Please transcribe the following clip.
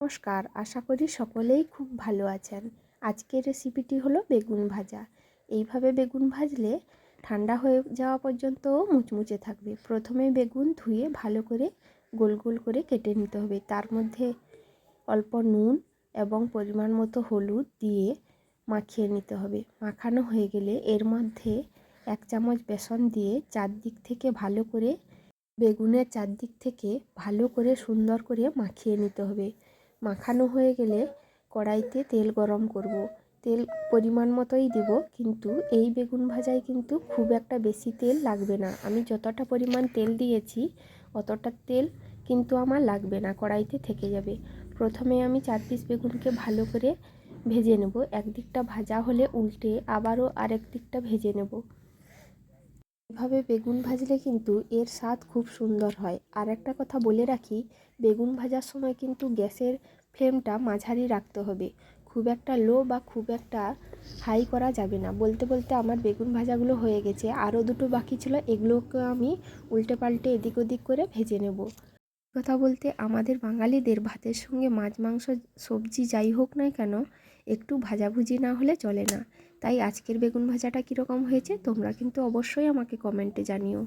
নমস্কার, আশা করি সকলেই খুব ভালো আছেন। আজকের রেসিপিটি হলো বেগুন ভাজা। এইভাবে বেগুন ভাজলে ঠান্ডা হয়ে যাওয়া পর্যন্ত মুচমুচে থাকবে। প্রথমে বেগুন ধুয়ে ভালো করে গোল গোল করে কেটে নিতে হবে। তার মধ্যে অল্প নুন এবং পরিমাণ মতো হলুদ দিয়ে মাখিয়ে নিতে হবে। মাখানো হয়ে গেলে এর মধ্যে এক চামচ বেসন দিয়ে চারদিক থেকে ভালো করে, বেগুনের চারদিক থেকে ভালো করে সুন্দর করে মাখিয়ে নিতে হবে। মাখানো হয়ে গেলে কড়াইতে তেল গরম করব। তেল পরিমাণ মতোই দেব, কিন্তু এই বেগুন ভাজায় কিন্তু খুব একটা বেশি তেল লাগবে না। আমি যতটা পরিমাণ তেল দিয়েছি, অতটা তেল কিন্তু আমার লাগবে না, কড়াইতে থেকে যাবে। প্রথমে আমি চার পিস বেগুনকে ভালো করে ভেজে নেব। একদিকটা ভাজা হলে উল্টে আবারও আরেক দিকটা ভেজে নেব। এভাবে বেগুন ভাজলে কিন্তু এর স্বাদ খুব সুন্দর হয়। আর একটা কথা বলে রাখি, বেগুন ভাজার সময় কিন্তু গ্যাসের ফ্লেমটা মাঝারি রাখতে হবে। খুব একটা লো বা খুব একটা হাই করা যাবে না। বলতে বলতে আমার বেগুন ভাজাগুলো হয়ে গেছে। আরও দুটো বাকি ছিল, এগুলোকে আমি উল্টে পাল্টে এদিক ওদিক করে ভেজে নেব। কথা বলতে আমাদের বাঙালিদের ভাতের সঙ্গে মাছ, মাংস, সবজি যাই হোক না কেন একটু ভাজাভুজি না হলে চলে না। তাই আজকের বেগুন ভাজাটা কীরকম হয়েছে তোমরা কিন্তু অবশ্যই আমাকে কমেন্টে জানিও।